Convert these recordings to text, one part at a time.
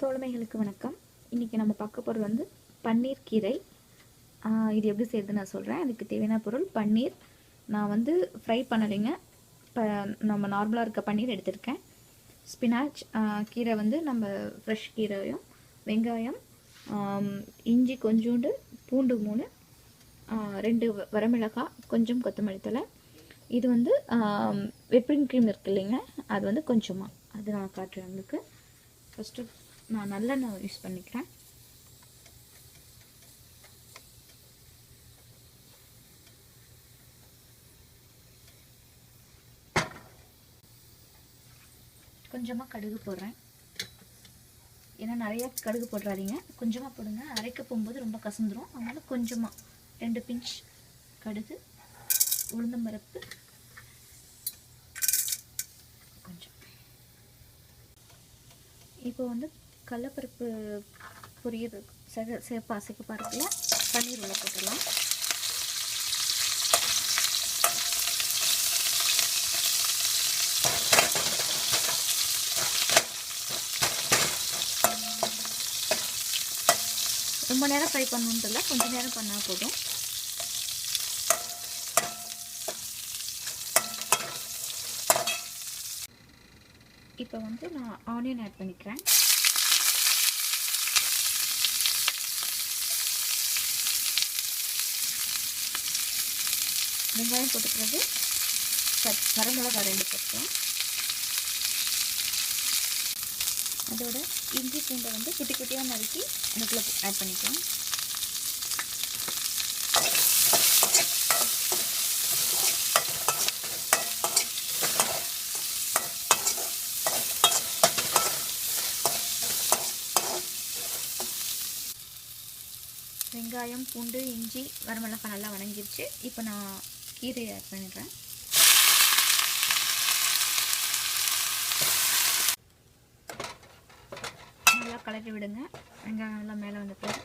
தோழமைகளுக்கு வணக்கம். இன்றைக்கி நம்ம பார்க்க போகிறது வந்து பன்னீர் கீரை. இது எப்படி செய்யுது நான் சொல்கிறேன் அதுக்கு தேவையான பொருள் பன்னீர். நான் வந்து ஃப்ரை பண்ணலைங்க. இப்போ நம்ம நார்மலாக இருக்க பன்னீர் எடுத்திருக்கேன். ஸ்பினாச் கீரை வந்து நம்ம ஃப்ரெஷ் கீரையும் வெங்காயம் இஞ்சி கொஞ்சோண்டு பூண்டு மூணு ரெண்டு வரமிளகாய் கொஞ்சம் கொத்தமல்லி தழை. இது வந்து வெப்பிங் க்ரீம் இருக்கு இல்லைங்க. அது வந்து கொஞ்சமாக அது நான் காட்டுறேன் உங்களுக்கு. ஃபஸ்ட்டு நான் நல்லெண்ணெய் யூஸ் பண்ணிக்கிறேன். கொஞ்சமாக கடுகு போடுறேன். ஏன்னா நிறைய கடுகு போடுறாதீங்க கொஞ்சமாக போடுங்க. அரைக்க போகும்போது ரொம்ப கசந்துரும். அதனால் கொஞ்சமாக ரெண்டு பிஞ்ச் கடுகு உளுந்தம்பருப்பு கொஞ்சம். இப்போ வந்து கடலப்பருப்பு பொரியது செக சேப்பா சிகப்பா இருக்குல்ல பன்னீர் உள்ள போட்டுடலாம். ரொம்ப நேரம் ஃப்ரை பண்ணணுன்ட்டு கொஞ்சம் கொஞ்ச நேரம் பண்ணால் போதும். இப்போ வந்து நான் ஆனியன் ஆட் பண்ணிக்கிறேன். வெங்காயம் போட்டுக்கிறது. பிறகு பச் ரெண்டு பக்கம். அதோட இஞ்சி பூண்டை வந்து குட்டி குட்டியாக நறுக்கி அதுக்குள்ளே ஆட் பண்ணிக்கலாம். வெங்காயம் பூண்டு இஞ்சி வரமிளகாய் நல்லா வணங்கிருச்சு. இப்போ நான் கீரையை ஆட் பண்ணிடுறேன். நல்லா கலக்கி விடுங்க. வெங்காயம் நல்லா மேலே வந்த பிறகு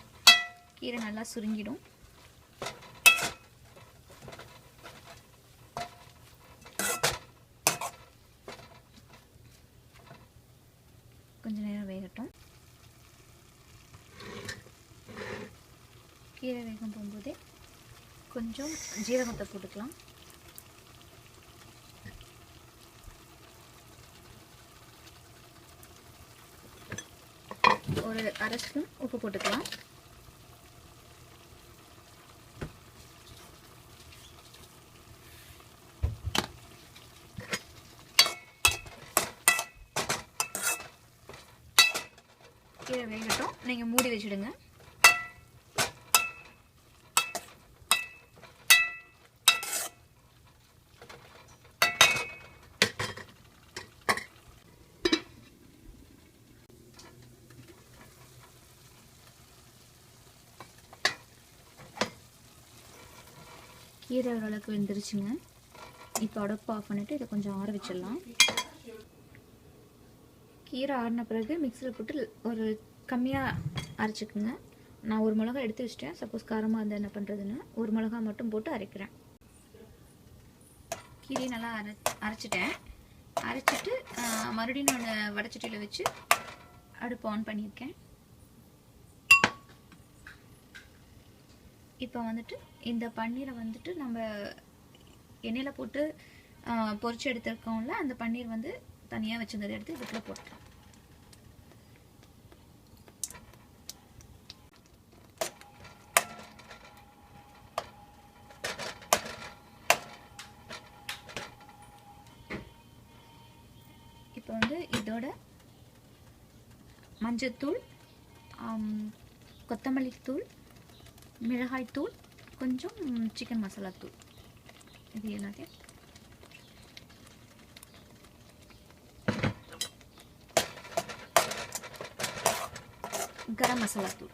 கீரை நல்லா சுருங்கிடும். கொஞ்ச நேரம் வேகட்டும். கீரை வேகம் போகும்போதே கொஞ்சம் ஜீரகத்தை போட்டுக்கலாம். ஒரு அரை ஸ்பூன் உப்பு போட்டுக்கலாம். கீழே வேகட்டும். நீங்கள் மூடி வச்சுடுங்க. கீரை ஓரளவுக்கு வெந்துருச்சுங்க. இப்போ அடப்பு ஆஃப் பண்ணிவிட்டு இதை கொஞ்சம் ஆற வச்சிடலாம். கீரை ஆறின பிறகு மிக்சியில் போட்டு ஒரு கம்மியாக அரைச்சிக்குங்க. நான் ஒரு மிளகா எடுத்து வச்சிட்டேன். சப்போஸ் காரமாக இருந்தால் என்ன பண்ணுறதுன்னு ஒரு மிளகா மட்டும் போட்டு அரைக்கிறேன். கீரையை நல்லா அரை அரைச்சிட்டேன். அரைச்சிட்டு மறுபடியும் நான் வடச்சட்டியில் வச்சு அடுப்பு ஆன் பண்ணியிருக்கேன். இப்போ வந்துட்டு இந்த பன்னீரை வந்துட்டு நம்ம எண்ணெயில் போட்டு ஆஹ், பொரிச்சு எடுத்துருக்கோம்ல அந்த பன்னீர் வந்து தனியாக வச்சிருந்ததை எடுத்து இதுக்குள்ள போட்டுக்கலாம். இப்போ வந்து இதோட மஞ்சத்தூள் கொத்தமல்லி தூள் மிளகாய் தூள் கொஞ்சம் சிக்கன் மசாலா தூள். இது எல்லாத்தையும் கரம் மசாலா தூள்.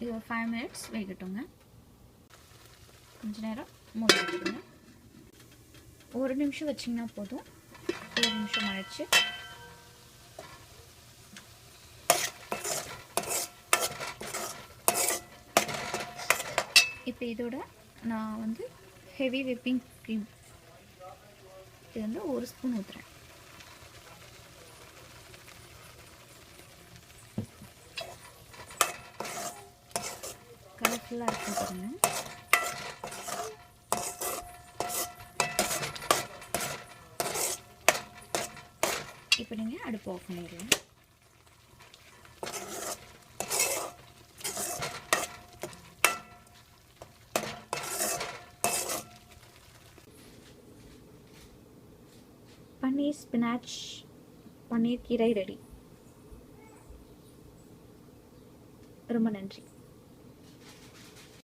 இது ஒரு ஃபைவ் மினிட்ஸ் வேகட்டுங்க. கொஞ்ச நேரம் மூடி வச்சுடுங்க ஒரு நிமிஷம் வச்சிங்கன்னா போதும். ஒரு நிமிஷம் ஆயிடுச்சு இப்போ இதோட நான் வந்து ஹெவி விப்பிங் க்ரீம் இது வந்து ஒரு ஸ்பூன் ஊற்றுறேன் கலர்ஃபுல்லாக இருக்கும் பாருங்க. இப்போ நீங்கள் அடுப்பு ஆஃப் பண்ணிடலாம் பன்னீர் ஸ்பினாச் பன்னீர் கீரை ரெடி ரொம்ப நன்றி.